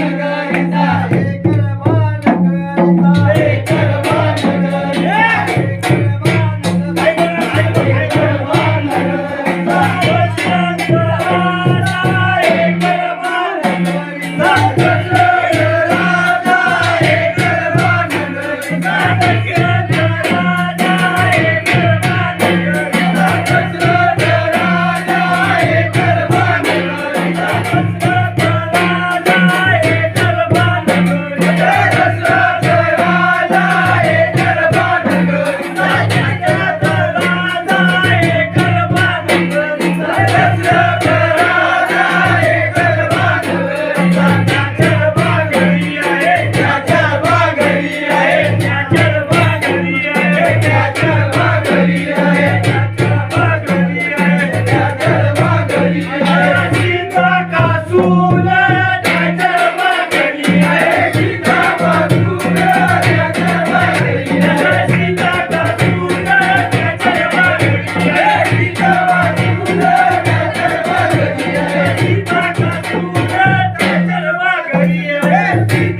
கருங்க என்றார் Thank you.